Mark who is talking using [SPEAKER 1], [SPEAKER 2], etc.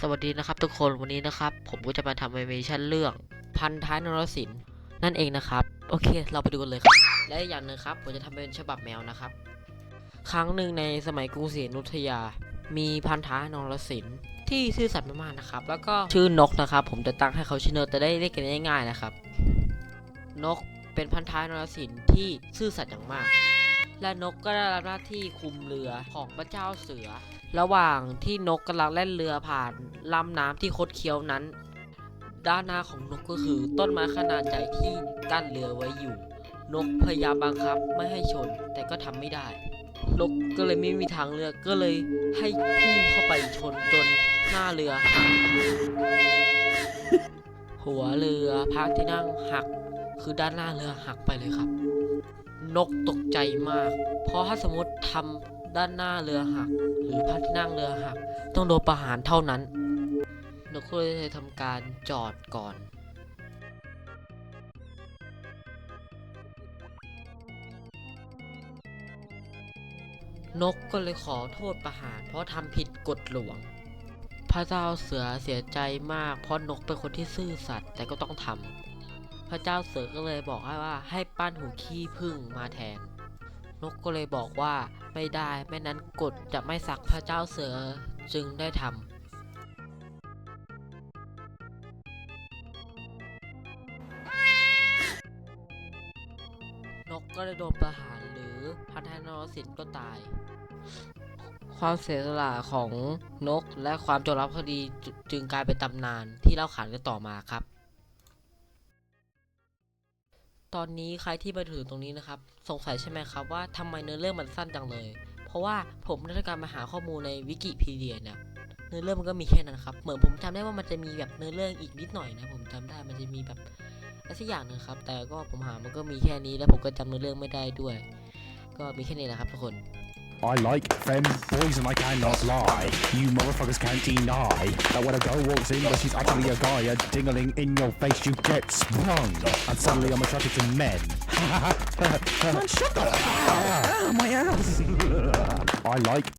[SPEAKER 1] สวัสดีนะครับทุกคนวันนี้นะครับ ผมก็จะมาทำแอนิเมชันเรื่อง พันท้ายนรสินนั่นเองนะครับ โอเค เราไปดูกันเลยครับ และอย่างหนึ่งครับ ผมจะทำเป็นฉบับแมวนะครับ ครั้งหนึ่งในสมัยกรุงศรีอยุธยา มีพันท้ายนรสินที่ซื่อสัตย์มากๆนะครับ แล้วก็ชื่อนกนะครับ ผมจะตั้งให้เขาชื่อนกจะได้เรียกกันง่ายๆนะครับ นกเป็นพันท้ายนรสินที่ซื่อสัตย์อย่างมาก และนกก็ได้รับหน้าที่คุมเรือของพระเจ้าเสือ ระหว่างที่นกกำลังแล่นเรือผ่านลำน้ำที่คดเคี้ยวนั้น ด้านหน้าของนกก็คือต้นไม้ขนาดใหญ่ที่กั้นเรือไว้อยู่ นกพยายามบังคับไม่ให้ชนแต่ก็ทำไม่ได้ นกก็เลยไม่มีทางเลือกก็เลยให้พุ่งเข้าไปชนจนหน้าเรือ หักหัวเรือพักที่นั่งหัก คือด้านหน้าเรือหักไปเลยครับ นกตกใจมาก เพราะถ้าสมมติทำด้านหน้าเรือหัก หรือพระที่นั่งเรือหัก ต้องโดนประหารเท่านั้น นกก็เลยทำการจอดก่อน นกก็เลยขอโทษประหาร เพราะทำผิดกฎหลวง พระเจ้าเสือเสียใจมาก เพราะนกเป็นคนที่ซื่อสัตย์แต่ก็ต้องทำ พระเจ้าเสือก็เลยบอกให้ว่าให้ปั้นหูขี้ผึ้งมาแทน นกก็เลยบอกว่าไม่ได้ไม่นั้นกฎจะไม่สักพระเจ้าเสือจึงได้ทำนกก็เลยโดนประหารหรือพันธนรสินก็ตาย ความเสียสละของนกและความจงรักภักดีจึงกลายเป็นตำนานที่เล่าขานกันต่อมาครับ ตอนนี้ใครที่มาถึงตรงนี้นะครับ สงสัยใช่ไหมครับว่าทำไมเนื้อเรื่องมันสั้นจังเลย เพราะว่าผมได้ทำการมาหาข้อมูลในวิกิพีเดียเนี่ยเนื้อเรื่องมันก็มีแค่นั้นครับ เหมือนผมจำได้ว่ามันจะมีแบบเนื้อเรื่องอีกนิดหน่อยนะ ผมจำได้มันจะมีแบบอะไรสักอย่างหนึงครับ แต่ก็ผมหามันก็มีแค่นี้แล้วผมก็จำเนื้อเรื่องไม่ได้ด้วย ก็มีแค่นี้แหละครับทุกคน
[SPEAKER 2] I like them boys and I cannot lie. You motherfuckers can't deny that when a girl walks in, but she's actually a guy, a dingling in your face, you get sprung. And suddenly I'm attracted to men. Man, shut the fuck up! Ah, my ass! I like